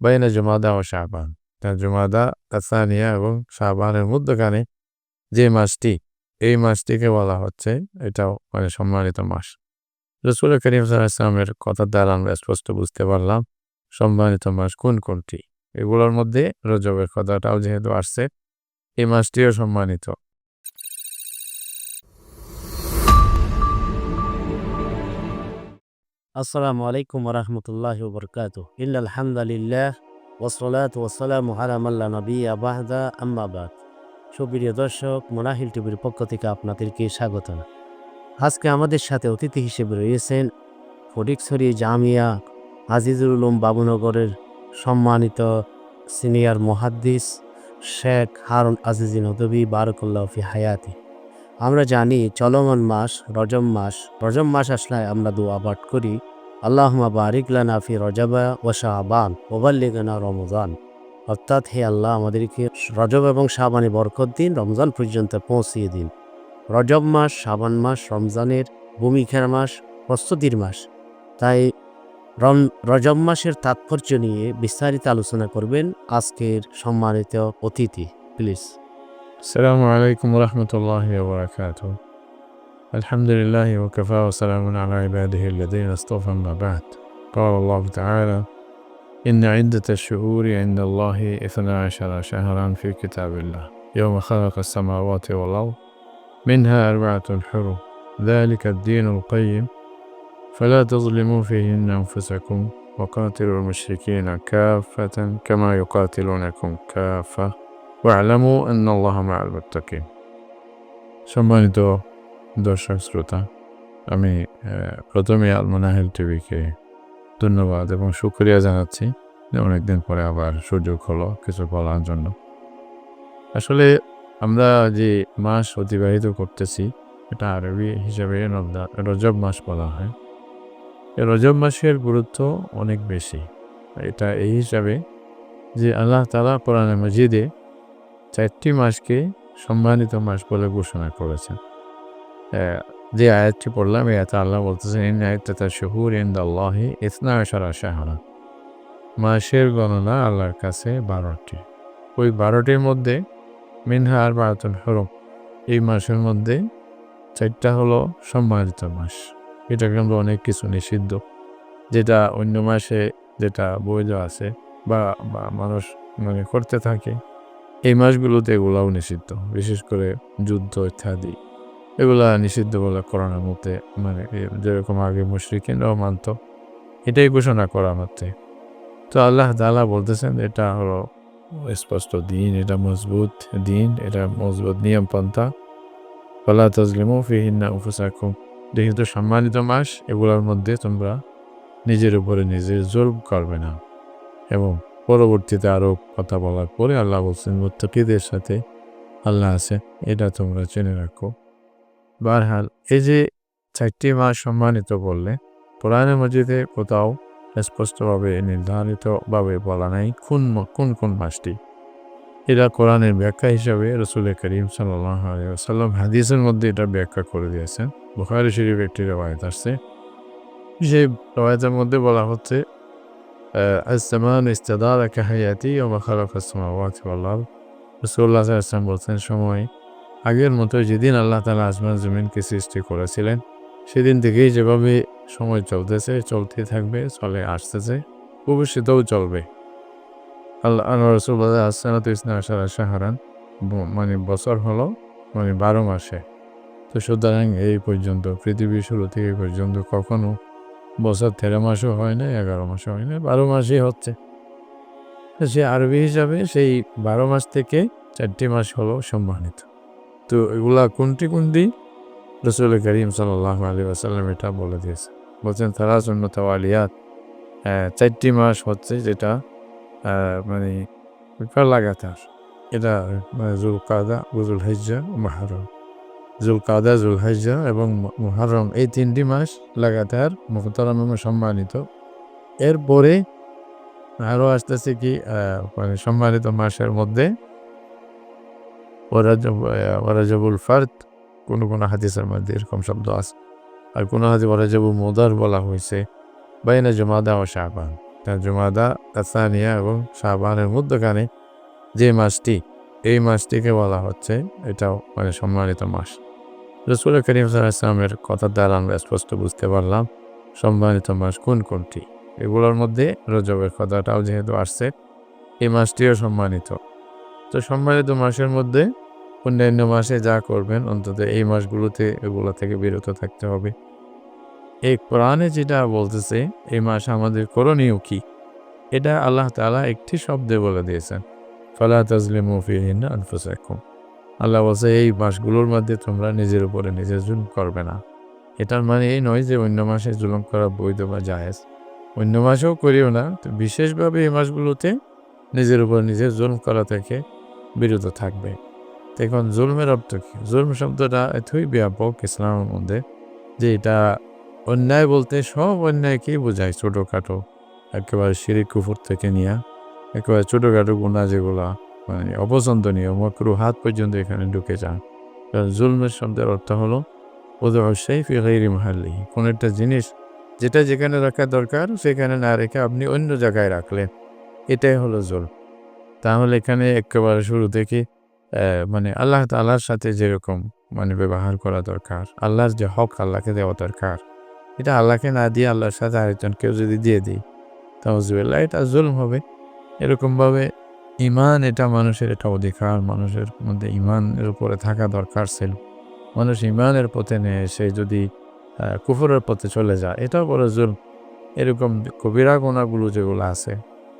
বাইনা জুমাদা ও শাহবান তা জুমাদা তাসানিয়া এবং শাহবানের মধ্যখানে যে মাসটি, এই মাসটিকে বলা হচ্ছে এটাও মানে সম্মানিত মাস। রসুল করিম ইসলামের কথার দ্বারা আমরা স্পষ্ট বুঝতে পারলাম সম্মানিত মাস কোন কোনটি। এগুলোর মধ্যে রজবের কথাটাও যেহেতু আসছে, এই মাসটিও সম্মানিত। আসসালামু আলাইকুম রহমতুল্লাহ বরকাত ইল্লালহামদুলিল্লাহ ওসলাত ওসালাম আলামাল্লা নবী আবাহদা আম্মাবাদ সুপ্রিয় দর্শক, মোনাহিল টিভির পক্ষ থেকে আপনাদেরকে স্বাগত আজকে আমাদের সাথে অতিথি হিসেবে রয়েছেন ফটিকছড়ি জামিয়া আজিজুল উলুম বাবুনগরের সম্মানিত সিনিয়র মহাদ্দিস শেখ হারুন আজিজি নদবী বারকুল্লাহ ফি হায়াতি। আমরা জানি চলমান মাস রজম মাস রজম মাস আসলে আমরা দোয়া পাঠ করি। আল্লাহমা বারিক লানাফি রজাবা ও শাহবান ওবাল্লিগানা রমজান। অর্থাৎ হে আল্লাহ, আমাদেরকে রজব এবং শাহবানে বরকত দিন, রমজান পর্যন্ত পৌঁছিয়ে দিন। রজব মাস, শাবান মাস, রমজানের ভূমিকার মাস, প্রস্তুতির মাস। তাই রম, রজব মাসের তাৎপর্য নিয়ে বিস্তারিত আলোচনা করবেন আজকের সম্মানিত অতিথি। প্লিজ। আসসালামু আলাইকুম রহমতুল্লাহ الحمد لله وكفى وسلام على عباده الذين اصطفى ما بعد قال الله تعالى إن عدة الشهور عند الله اثنا عشر شهرا في كتاب الله يوم خلق السماوات والأرض منها أربعة حرم ذلك الدين القيم فلا تظلموا فيهن أنفسكم وقاتلوا المشركين كافة كما يقاتلونكم كافة واعلموا أن الله مع المتقين সম্মানিত দর্শক, শ্রোতা, আমি প্রথমে আলমনাহেল টিভিকে ধন্যবাদ এবং শুক্রিয়া জানাচ্ছি যে অনেকদিন পরে আবার সুযোগ হলো কিছু বলার জন্য। আসলে আমরা যে মাস অতিবাহিত করতেছি, এটা আরবি হিসাবে রজব মাস বলা হয়। রজব মাসের গুরুত্ব অনেক বেশি। এটা এই হিসাবে যে আল্লাহ তালা কোরআন মজিদে চারটি মাসকে সম্মানিত মাস বলে ঘোষণা করেছেন। যে আয়াতটি পড়লাম, এই আয়াতে আল্লাহ বলতেছেন ইন আয়াতটা শহুর ইন্দ আল্লাহি ইসনা আশারা শাহরা। মাসের গণনা আল্লাহর কাছে বারোটি। ওই বারোটির মধ্যে মিনহা আর বারাতুল হরম, এই মাসের মধ্যে চারটা হলো সম্মানিত মাস। এটা কিন্তু অনেক কিছু নিষিদ্ধ, যেটা অন্য মাসে যেটা বৈধ আছে বা মানুষ মানে করতে থাকে, এই মাসগুলোতে এগুলাও নিষিদ্ধ, বিশেষ করে যুদ্ধ ইত্যাদি। এগুলা নিষিদ্ধ বলে করোনার মধ্যে মানে যেরকম আগে মুশ্রিকেরাও মানত, এটাই ঘোষণা করা মধ্যে তো আল্লাহ তাআলা বলতেছেন, এটা হলো স্পষ্ট দিন, এটা মজবুত দিন, এটা মজবুত নিয়ম পন্থা। ফলা তজলিমু ফিহিন্না উফুসাকুম যেহেতু সম্মানিত মাস, এগুলোর মধ্যে তোমরা নিজের উপরে নিজের জোর করবে না। এবং পরবর্তীতে আরও কথা বলার পরে আল্লাহ বলছেন, মুত্তাকিদের সাথে আল্লাহ আছে, এটা তোমরা জেনে রাখো। বারহাল, এই যে চারটি মাস সম্মানিত বললে পুরাণে মসজিদে কোথাও স্পষ্টভাবে, নির্ধারিতভাবে বলা নাই কোন কোন কোন মাসটি। এটা কোরআনের ব্যাখ্যা হিসাবে রসুল করিম সাল্লাম হাদিসের মধ্যে এটা ব্যাখ্যা করে দিয়েছেন। বুখারি শরীফ একটি রবায়ত আসছে। সেই রবায়তের মধ্যে বলা হচ্ছে আসমান একটা কাহায়াতি ও মাখারফ রসুল্লাহ আসলাম বলছেন, সময় আগের মতো যেদিন আল্লাহ তালা আসমান জমিনকে সৃষ্টি করেছিলেন, সেদিন থেকেই যেভাবে সময় চলতেছে চলতে থাকবে, চলে আসতেছে, ভবিষ্যতেও চলবে। আল্লাহ রসুল্লাহ আসসালাত ইসলাম আশারা শাহরান ব- মানে বছর হলো মানে বারো মাসে। তো সুতরাং এই পর্যন্ত, পৃথিবীর শুরু থেকে পর্যন্ত কখনো বছর তেরো মাসও হয় না এগারো মাসও হয় না বারো মাসই হচ্ছে। সে আরবি হিসাবে সেই বারো মাস থেকে চারটি মাস হলো সম্মানিত। তো এগুলা কোনটি কোনটি? রসুল করিম সাল্লাহ আলী আসাল্লাম এটা বলে দিয়েছে। বলছেন তারা জন্য আলিয়াত। চারটি মাস হচ্ছে যেটা মানে লাগাতার এটা মানে জুল কাদা জুল হেজ্জা মহারম জুল কাদা জুল হেজ্জা এবং মহারম এই তিনটি মাস লাগাতার মুখতারাম সম্মানিত। এরপরে আরও আসতেছে কি মানে সম্মানিত মাসের মধ্যে ওরাজব ওরাজবুল ফার্দ, কোনো কোনো হাদিসের মধ্যে এরকম শব্দ আছে। আর কোনো হাদিস ওরাজবুল মোদার বলা হয়েছে, বাইনা জমাদা ও শাহবান জুমাদা তাসানিয়া এবং শাহবানের মধ্যখানে যে মাসটি, এই মাসটিকে বলা হচ্ছে, এটাও মানে সম্মানিত মাস। রসুল করিম সাল্লামের কথার দ্বারা আমরা স্পষ্ট বুঝতে পারলাম, সম্মানিত মাস কোন কোনটি। এগুলোর মধ্যে রজবের কথাটাও যেহেতু আসছে, এই মাসটিও সম্মানিত। তো সম্মানিত মাসের মধ্যে অন্যান্য মাসে যা করবেন, অন্তত এই মাসগুলোতে এগুলো থেকে বিরত থাকতে হবে। এই কোরআনে যেটা বলতেছে, এই মাস আমাদের করণীয় কি? এটা আল্লাহ তালা একটি শব্দে বলে দিয়েছেন। ফালা তাজলিমু ফিহিন আল্লাহ বলছে, এই মাসগুলোর মধ্যে তোমরা নিজের উপরে নিজের জুলুম করবে না। এটার মানে এই নয় যে অন্য মাসে জুলুম করা বৈধ বা জায়েজ। অন্য মাসেও করিও না। তো বিশেষভাবে এই মাসগুলোতে নিজের উপর নিজের জুলুম করা থেকে বিরত থাকবে। এখন জুলমের অর্থ কি? জুলম শব্দটা এতই ব্যাপক ইসলামের মধ্যে যে এটা অন্যায় বলতে সব অন্যায়কেই বোঝায় ছোটোখাটো। একেবারে শিরিক কুফুর থেকে নিয়ে একেবারে ছোটোখাটো গুণা যেগুলা মানে অপছন্দনীয়, মকরু হাত পর্যন্ত এখানে ঢুকে যান কারণ জুলমের শব্দের অর্থ হলো ওদের ফিগাইরি মাহাল্লি। কোনো একটা জিনিস যেটা যেখানে রাখা দরকার, সেখানে না রেখে আপনি অন্য জায়গায় রাখলেন। এটাই হলো জুল তাহলে এখানে একেবারে শুরু থেকে মানে আল্লাহ তাল্লাহর সাথে যেরকম মানে ব্যবহার করা দরকার, আল্লাহর যে হক আল্লাহকে দেওয়া দরকার, এটা আল্লাহকে না দিয়ে আল্লাহর সাথে আরেকজন কেউ যদি দিয়ে দিই তাহলে এটা জুলম হবে। এরকমভাবে ইমান এটা মানুষের এটা অধিকার, মানুষের মধ্যে ইমানের উপরে থাকা দরকার ছিল। মানুষ ইমানের পথে নেয়, সে যদি কুফরের পথে চলে যায়, এটাও বড় জুল এরকম কবিরা গোনাগুলো যেগুলো আছে,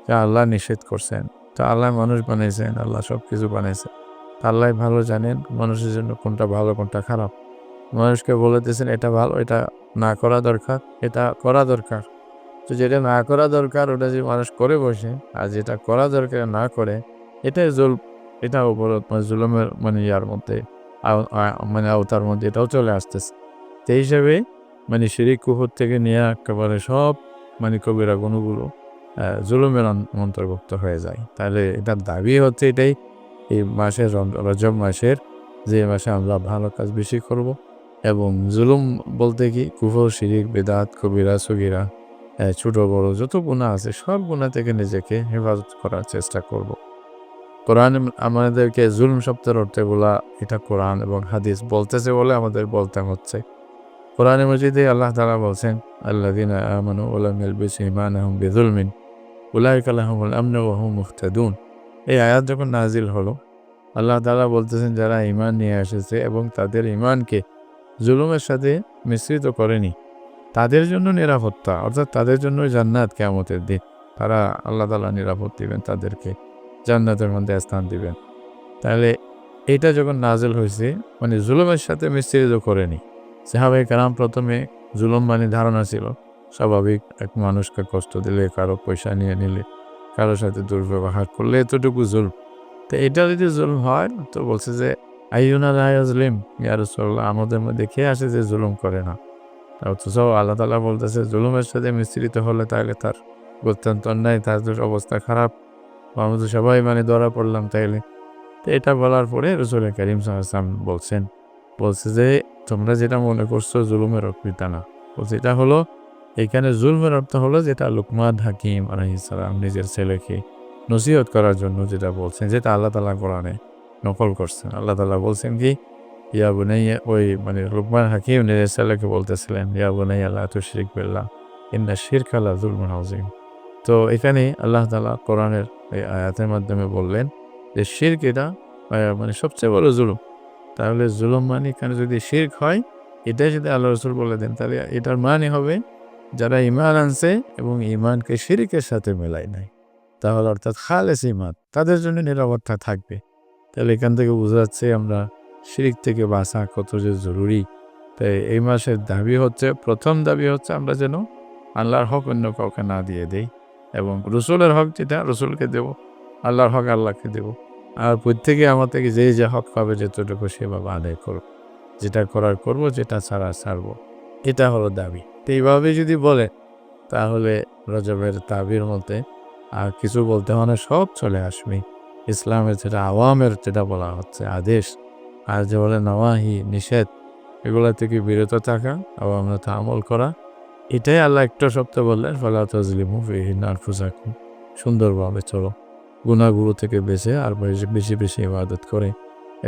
যা আল্লাহ নিষেধ করছেন তা আল্লাহ মানুষ বানিয়েছেন আল্লাহ সব কিছু বানিয়েছেন আল্লাহ ভালো জানেন মানুষের জন্য কোনটা ভালো, কোনটা খারাপ। মানুষকে বলে দিয়েছেন এটা ভালো, এটা না করা দরকার, এটা করা দরকার। তো যেটা না করা দরকার, ওটা যে মানুষ করে বসে, আর যেটা করা দরকার, না করে, এটাই জুল, এটা উপর মানে জুলুমের মানে ইয়ার মধ্যে মানে আওতার মধ্যে এটাও চলে আসতেছে। এই হিসাবে মানে শিরিক কুহুর থেকে নিয়ে একেবারে সব মানে কবিরা গুণগুলো জুলুমের অন্তর্ভুক্ত হয়ে যায়। তাহলে এটার দাবি হচ্ছে এটাই, এই মাসের রজব মাসের যে মাসে আমরা ভালো কাজ বেশি করব এবং জুলুম বলতে কি, কুফর, শিরিক, বেদাত, কবিরা, সগিরা ছোট, বড় যত গুণা আছে, সব গুণা থেকে নিজেকে হেফাজত করার চেষ্টা করব। কোরআন আমাদেরকে জুলুম শব্দের অর্থে বলা, এটা কোরআন এবং হাদিস বলতেছে বলে আমাদের বলতে হচ্ছে। কোরআনে মজিদে আল্লাহ তালা বলছেন আল্লাহ দিন আমানু ওলাম ইয়ালবিস ইমান আহম বেজুলমিন উলাই কালাহমুল আমন ওহম মুফতাদুন এই আয়াত যখন নাজিল হলো, আল্লাহ তালা বলতেছেন, যারা ইমান নিয়ে এসেছে এবং তাদের ইমানকে জুলুমের সাথে মিশ্রিত করেনি, তাদের জন্য নিরাপত্তা, অর্থাৎ তাদের জন্য জান্নাত কেমতের দিন। তারা আল্লাহ তালা নিরাপদ দিবেন, তাদেরকে জান্নাতের মধ্যে স্থান দিবেন। তাহলে এটা যখন নাজেল হয়েছে মানে জুলুমের সাথে মিশ্রিত করেনি। সাহাবাই কালাম প্রথমে জুলুম মানে ধারণা ছিল। স্বাভাবিক এক মানুষকে কষ্ট দিলে, কারও পয়সা নিয়ে নিলে, কারও সাথে দুর্ব্যবহার করলে এতটুকু জুলম। তো এটা যদি জুলম হয়, তো বলছে যে আইউনা রায়জলিম ইয়ারসল্লাহ আমাদের মধ্যে খেয়ে আসে যে জুলুম করে না? অথচ আল্লাহ তালা বলতেছে, জুলুমের সাথে মিশ্রিত হলে তাহলে তার অত্যন্ত অন্যায় তার অবস্থা খারাপ। আমরা তো সবাই মানে ধরা পড়লাম তাইলে। তো এটা বলার পরে রসুল করিম সাহাম বলছেন, বলছে যে, তোমরা যেটা মনে করছ জুলুমের অকৃতা না। বলছে, এটা হলো এখানে জুলমের অর্থ হলো যেটা লুকমান হাকিম আলহিসাম নিজের ছেলেকে নসিহত করার জন্য যেটা বলছেন, যেটা আল্লাহ তালা কোরআনে নকল করছেন। আল্লাহ তালা বলছেন কি, ইয়া বুনাইয়া, ওই মানে লুকমান হাকিম নিজের ছেলেকে বলতেছিলেন, ইয়া বুনাই আল্লাহ তো শিরিক বিল্লাহ, ইন্না শিরক আল্লাহ জুলমুন হাউজিম তো এখানে আল্লাহ তালা কোরআনের এই আয়াতের মাধ্যমে বললেন যে শির্ক এটা মানে সবচেয়ে বড় জুলুম। তাহলে জুলুম মানে এখানে যদি শির্ক হয়, এটাই যদি আল্লাহ রসুল বলে দেন, তাহলে এটার মানে হবে যারা ইমান আনছে এবং ইমানকে শিরিকের সাথে মেলায় নাই তাহলে অর্থাৎ খালেস ইমান তাদের জন্য নিরাপত্তা থাকবে। তাহলে এখান থেকে বোঝা আমরা শিরিক থেকে বাঁচা কত যে জরুরি। তাই এই মাসের দাবি হচ্ছে, প্রথম দাবি হচ্ছে আমরা যেন আল্লাহর হক অন্য কাউকে না দিয়ে দেই এবং রসুলের হক যেটা, রসুলকে দেব, আল্লাহর হক আল্লাহকে দেব। আর প্রত্যেকে আমার থেকে যে যে হক পাবে যতটুকু সেভাবে আদায় করব যেটা করার করব, যেটা ছাড়া ছাড়বো। এটা হলো দাবি। তো এইভাবে যদি বলে, তাহলে রজবের তাবির মধ্যে আর কিছু বলতে মানে সব চলে আসবে। ইসলামের যেটা আওয়ামের যেটা বলা হচ্ছে আদেশ, আর যে বলে নওয়াহি, নিষেধ, এগুলো থেকে বিরত থাকা আওয়ামরা আমল করা, এটাই আল্লাহ একটা সপ্তাহ বললেন, ফলা নারফুসাকুম সুন্দরভাবে চলো। গুণাগুলো থেকে বেঁচে আর বেশি বেশি ইবাদত করে।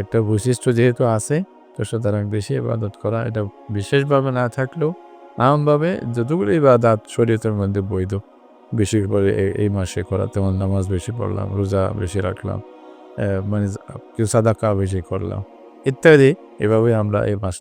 একটা বৈশিষ্ট্য যেহেতু আছে, তো সুতরাং বেশি ইবাদত করা, এটা বিশেষভাবে না থাকলেও আমভাবে যতগুলো ইবাদাত শরীয়তের মধ্যে বৈধ, বেশি করে এই মাসে করা, তেমন নামাজ বেশি পড়লাম, রোজা বেশি রাখলাম মানে কেউ সাদাকা বেশি করলাম, ইত্যাদি এভাবে আমরা এই মাসটা